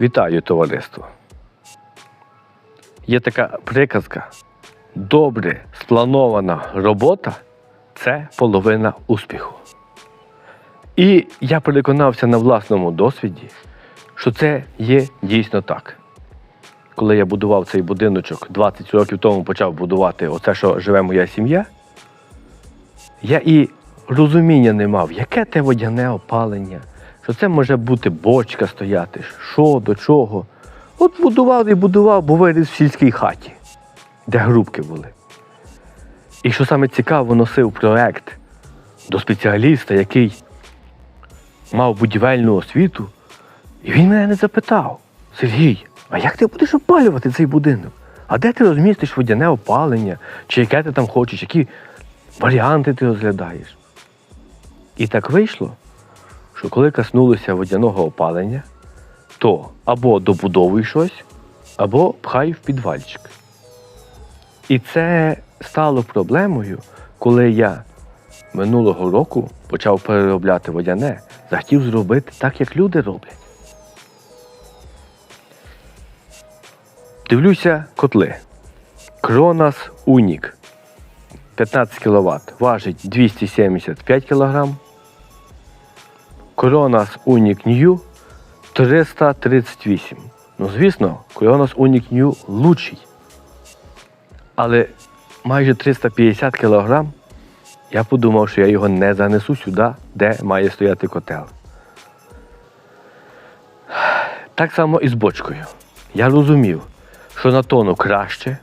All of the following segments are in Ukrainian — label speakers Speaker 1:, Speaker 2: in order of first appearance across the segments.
Speaker 1: Вітаю, товариство. Є така приказка. Добре спланована робота це половина успіху. І я переконався на власному досвіді, що це є дійсно так. Коли я будував цей будиночок 20 років тому почав будувати оце, що живе моя сім'я, я і розуміння не мав, яке те водяне опалення, що це може бути бочка стояти, що до чого. От будував і будував, бо виріс в сільській хаті, де грубки були. І що саме цікаво, носив проект до спеціаліста, який мав будівельну освіту, і він мене не запитав: Сергій, а як ти будеш опалювати цей будинок? А де ти розмістиш водяне опалення? Чи яке ти там хочеш, які варіанти ти розглядаєш? І так вийшло, що коли коснулося водяного опалення, то або добудовуй щось, або пхай в підвальчик. І це стало проблемою, коли я минулого року почав переробляти водяне, захотів зробити так, як люди роблять. Дивлюся котли. Кронас Унік 15 кВт, важить 275 кг. Кронас Унік Нью 338. Ну, звісно, Кронос Унік Нью лучший. Але майже 350 кг я подумав, що я його не занесу сюди, де має стояти котел. Так само і з бочкою. Я розумів, що на тону краще,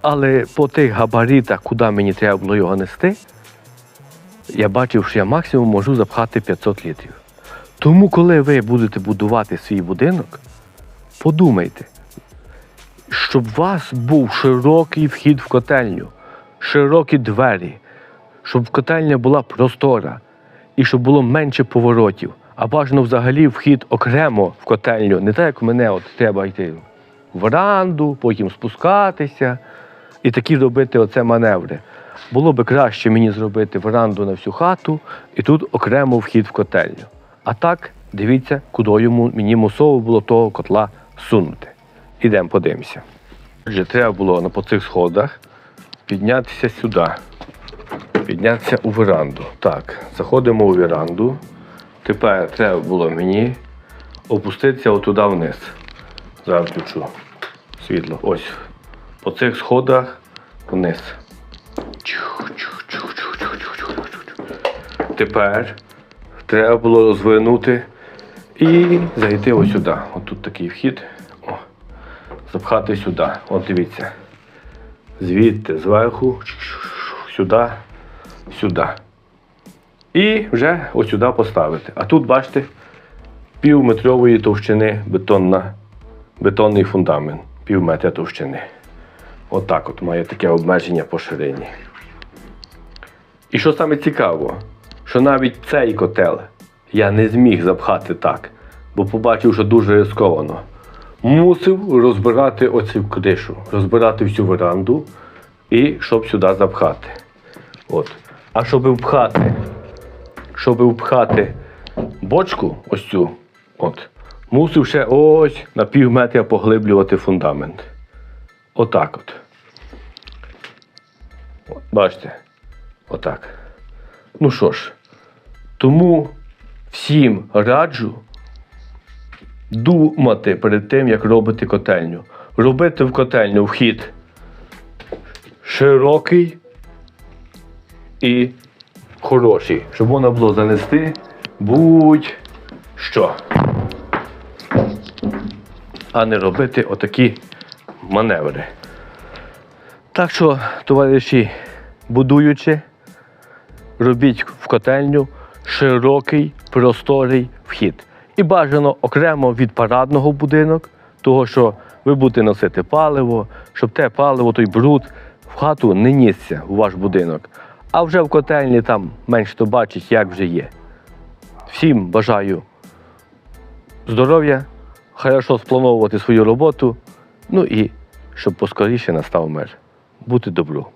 Speaker 1: але по тих габаритах, куди мені треба було його нести, я бачив, що я максимум можу запхати 500 літрів. Тому, коли ви будете будувати свій будинок, подумайте, щоб у вас був широкий вхід в котельню, широкі двері, щоб котельня була простора і щоб було менше поворотів. А бажано взагалі вхід окремо в котельню, не так, як мене, от треба йти в веранду, потім спускатися і такі робити оце маневри. Було би краще мені зробити веранду на всю хату і тут окремо вхід в котельню. А так, дивіться, куди йому мені мусово було того котла сунути. Ідемо, подивимося. Отже, треба було по цих сходах піднятися сюди. Піднятися у веранду. Так, заходимо у веранду. Тепер треба було мені опуститися отуди вниз. Зараз включу світло. Ось. По цих сходах вниз. Тепер треба було розвинути і зайти ось сюди. Ось тут такий вхід. О, запхати сюди. От дивіться. Звідти, зверху, сюди, сюди. І вже ось сюди поставити. А тут, бачите, півметрової товщини бетонна, бетонний фундамент, пів метра товщини. Отак от має таке обмеження по ширині. І що саме цікаво, що навіть цей котел я не зміг запхати так, бо побачив, що дуже ризиковано. Мусив розбирати оцю кришу, розбирати всю веранду і щоб сюди запхати. От. А щоб впхати, щоб впхати бочку, ось цю, от, мусив ще ось на пів метра поглиблювати фундамент. Отак от. Бачите? Отак. Ну що ж, тому всім раджу думати перед тим, як робити котельню. Робити в котельню вхід широкий і хороший, щоб можна було занести будь-що. А не робити отакі маневри. Так що, товариші, будуючи, робіть в котельню широкий просторий вхід. І бажано окремо від парадного будинок, того що ви будете носити паливо, щоб те паливо, той бруд в хату не нісся у ваш будинок. А вже в котельні там менш хто бачить, як вже є. Всім бажаю здоров'я, хорошо сплановувати свою роботу, ну і щоб поскоріше настав мир. Бути добру.